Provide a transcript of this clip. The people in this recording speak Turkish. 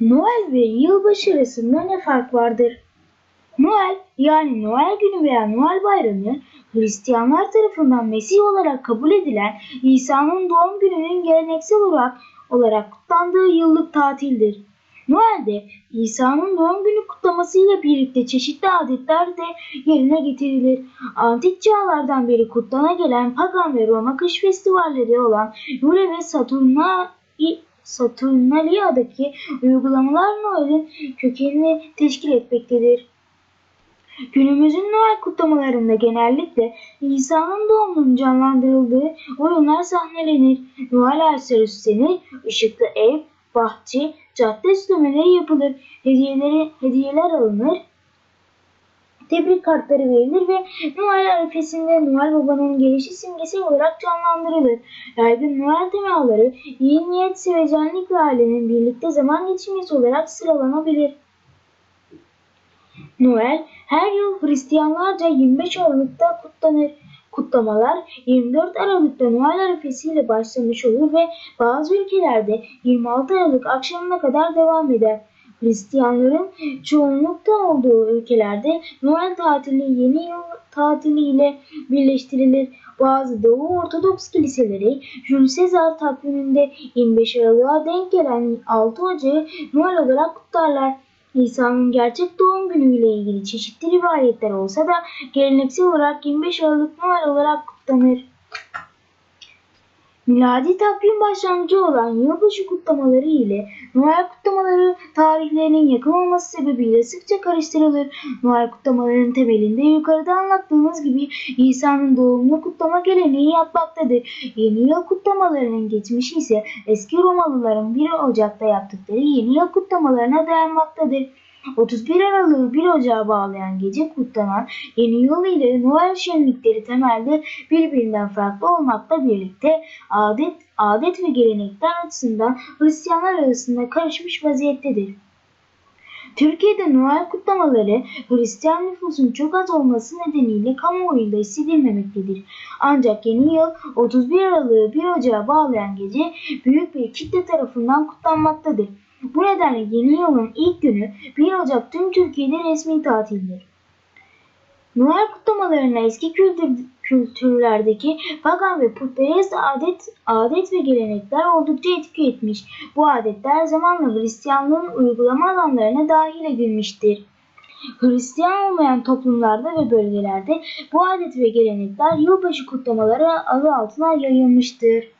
Noel ve yılbaşı arasında ne fark vardır? Noel yani Noel günü veya Noel bayramı Hristiyanlar tarafından Mesih olarak kabul edilen İsa'nın doğum gününün geleneksel olarak, olarak kutlandığı yıllık tatildir. Noel'de İsa'nın doğum günü kutlamasıyla birlikte çeşitli adetler de yerine getirilir. Antik çağlardan beri kutlana gelen Pagan ve Roma kış festivalleri olan Yule ve Saturna Saturnalia'daki uygulamalar Noel'in kökenini teşkil etmektedir. Günümüzün Noel kutlamalarında genellikle İsa'nın doğumunun canlandırıldığı oyunlar sahnelenir. Noel ağaçları süslenir, ışıklı ev, bahçe, cadde süslemeleri yapılır, hediyeleri, hediyeler alınır, tebrik kartları verilir ve Noel arifesinde Noel Baba'nın gelişi simgesi olarak canlandırılır. Yaygın Noel temaları iyi niyet, sevecenlik ve ailenin birlikte zaman geçirmesi olarak sıralanabilir. Noel her yıl Hristiyanlarca 25 Aralık'ta kutlanır. Kutlamalar 24 Aralık'ta Noel arifesiyle başlamış olur ve bazı ülkelerde 26 Aralık akşamına kadar devam eder. Hristiyanların çoğunlukta olduğu ülkelerde Noel tatili yeni yıl tatili ile birleştirilir. Bazı Doğu Ortodoks kiliseleri Jules Caesar takviminde 25 Aralık'a denk gelen 6 Ocağı Noel olarak kutlarlar. İsa'nın gerçek doğum günüyle ilgili çeşitli rivayetler olsa da geleneksel olarak 25 Aralık Noel olarak kutlanır. Miladi takvim başlangıcı olan yılbaşı kutlamaları ile Noel kutlamaları tarihlerinin yakın olması sebebiyle sıkça karıştırılır. Noel kutlamalarının temelinde yukarıda anlattığımız gibi İsa'nın doğumunu kutlama geleneği yatmaktadır. Yeni yıl kutlamalarının geçmişi ise eski Romalıların 1 Ocak'ta yaptıkları yeni yıl kutlamalarına dayanmaktadır. 31 Aralık'ı 1 Ocağı bağlayan gece kutlanan yeni yıl ile Noel şenlikleri temelde birbirinden farklı olmakla birlikte adet, adet ve gelenekler açısından Hristiyanlar arasında karışmış vaziyettedir. Türkiye'de Noel kutlamaları Hristiyan nüfusun çok az olması nedeniyle kamuoyunda hissedilmemektedir. Ancak yeni yıl 31 Aralık'ı 1 Ocağı bağlayan gece büyük bir kitle tarafından kutlanmaktadır. Bu nedenle yeni yılın ilk günü 1 Ocak tüm Türkiye'de resmi tatildir. Noel kutlamalarına eski kültür, kültürlerdeki pagan ve putperest adet, adet ve gelenekler oldukça etki etmiş. Bu adetler zamanla Hristiyanlığın uygulama alanlarına dahil edilmiştir. Hristiyan olmayan toplumlarda ve bölgelerde bu adet ve gelenekler yılbaşı kutlamaları adı altına yayılmıştır.